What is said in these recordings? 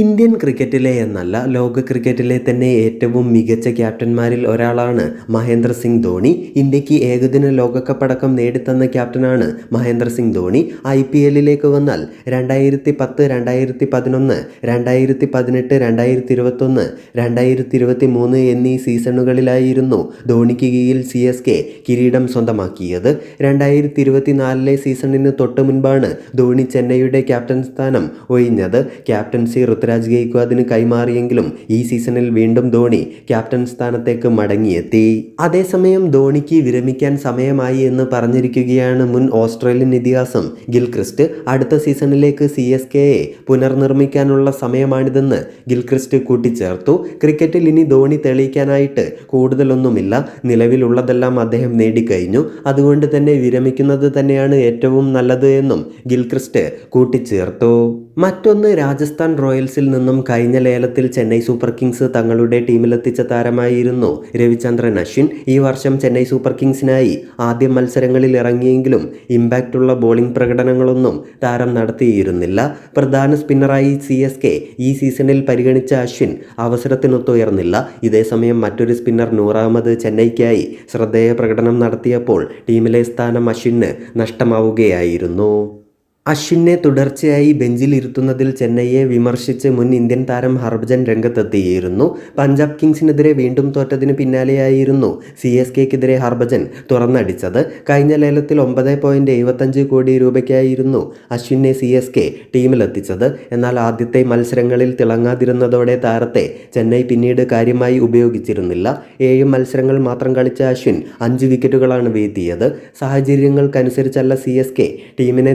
Indian ക്രിക്കറ്റിലെ എന്നല്ല ലോക ക്രിക്കറ്റിലെ തന്നെ ഏറ്റവും മികച്ച ക്യാപ്റ്റന്മാരിൽ ഒരാളാണ് മഹേന്ദ്ര സിംഗ് ധോണി. ഇന്ത്യയ്ക്ക് ഏകദിന ലോകകപ്പ് അടക്കം നേടിത്തന്ന ക്യാപ്റ്റനാണ് മഹേന്ദ്ര സിംഗ് ധോണി. ഐ പി എല്ലിലേക്ക് വന്നാൽ രണ്ടായിരത്തി പത്ത് രണ്ടായിരത്തി പതിനൊന്ന് രണ്ടായിരത്തി പതിനെട്ട് രണ്ടായിരത്തി ഇരുപത്തൊന്ന് രണ്ടായിരത്തി ഇരുപത്തി മൂന്ന് എന്നീ സീസണുകളിലായിരുന്നു ധോണിക്ക് കീഴിൽ സി എസ് കെ കിരീടം സ്വന്തമാക്കിയത്. രണ്ടായിരത്തി ഇരുപത്തിനാലിലെ സീസണിന് തൊട്ട് മുൻപാണ് ധോണി ചെന്നൈയുടെ ക്യാപ്റ്റൻ സ്ഥാനം ഒഴിഞ്ഞത്. ക്യാപ്റ്റൻസി ഋതുരാജ് ഗെയ്ക്വാദിന് കൈമാറിയെങ്കിലും ഈ സീസണിൽ വീണ്ടും ധോണി ക്യാപ്റ്റൻ സ്ഥാനത്തേക്ക് മടങ്ങിയെത്തി. അതേസമയം ധോണിക്ക് വിരമിക്കാൻ സമയമായി എന്ന് പറഞ്ഞിരിക്കുകയാണ് മുൻ ഓസ്ട്രേലിയൻ ഇതിഹാസം ഗിൽക്രിസ്റ്റ്. അടുത്ത സീസണിലേക്ക് സി എസ് കെയെ പുനർനിർമ്മിക്കാനുള്ള സമയമാണിതെന്ന് ഗിൽക്രിസ്റ്റ് കൂട്ടിച്ചേർത്തു. ക്രിക്കറ്റിൽ ഇനി ധോണി തെളിയിക്കാനായിട്ട് കൂടുതലൊന്നുമില്ല. നിലവിലുള്ളതെല്ലാം അദ്ദേഹം നേടിക്കഴിഞ്ഞു. അതുകൊണ്ട് തന്നെ വിരമിക്കുന്നത് തന്നെയാണ് ഏറ്റവും നല്ലത് എന്നും ഗിൽക്രിസ്റ്റ് കൂട്ടിച്ചേർത്തു. മറ്റൊന്ന് രാജസ്ഥാൻ റോയൽസിൽ നിന്നും കഴിഞ്ഞ ലേലത്തിൽ ചെന്നൈ സൂപ്പർ കിങ്സ് തങ്ങളുടെ ടീമിലെത്തിച്ച താരമായിരുന്നു രവിചന്ദ്രൻ അശ്വിൻ. ഈ വർഷം ചെന്നൈ സൂപ്പർ കിങ്സിനായി ആദ്യ മത്സരങ്ങളിൽ ഇറങ്ങിയെങ്കിലും ഇമ്പാക്റ്റുള്ള ബോളിംഗ് പ്രകടനങ്ങളൊന്നും താരം നടത്തിയിരുന്നില്ല. പ്രധാന സ്പിന്നറായി സി എസ് കെ ഈ സീസണിൽ പരിഗണിച്ച അശ്വിൻ അവസരത്തിനൊത്തുയർന്നില്ല. ഇതേസമയം മറ്റൊരു സ്പിന്നർ നൂറാമത് ചെന്നൈക്കായി ശ്രദ്ധേയ പ്രകടനം നടത്തിയപ്പോൾ ടീമിലെ സ്ഥാനം അശ്വിന് നഷ്ടമാവുകയായിരുന്നു. അശ്വിനെ തുടർച്ചയായി ബെഞ്ചിൽ ഇരുത്തുന്നതിൽ ചെന്നൈയെ വിമർശിച്ച് മുൻ ഇന്ത്യൻ താരം ഹർഭജൻ രംഗത്തെത്തിയിരുന്നു. പഞ്ചാബ് കിങ്സിനെതിരെ വീണ്ടും തോറ്റതിന് പിന്നാലെയായിരുന്നു സി എസ് കെക്കെതിരെ ഹർഭജൻ തുറന്നടിച്ചത്. കഴിഞ്ഞ ലേലത്തിൽ ഒമ്പത് പോയിന്റ് എഴുപത്തഞ്ച് കോടി രൂപയ്ക്കായിരുന്നു അശ്വിനെ സി എസ് കെ ടീമിലെത്തിച്ചത്. എന്നാൽ ആദ്യത്തെ മത്സരങ്ങളിൽ തിളങ്ങാതിരുന്നതോടെ താരത്തെ ചെന്നൈ പിന്നീട് കാര്യമായി ഉപയോഗിച്ചിരുന്നില്ല. ഏഴ് മത്സരങ്ങൾ മാത്രം കളിച്ച അശ്വിൻ അഞ്ച് വിക്കറ്റുകളാണ് വീഴ്ത്തിയത്. സാഹചര്യങ്ങൾക്കനുസരിച്ചല്ല സി എസ് കെ ടീമിനെ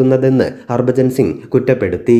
തിരഞ്ഞെടുക്കുന്നതെന്ന് ഹർഭജൻ സിംഗ് കുറ്റപ്പെടുത്തി.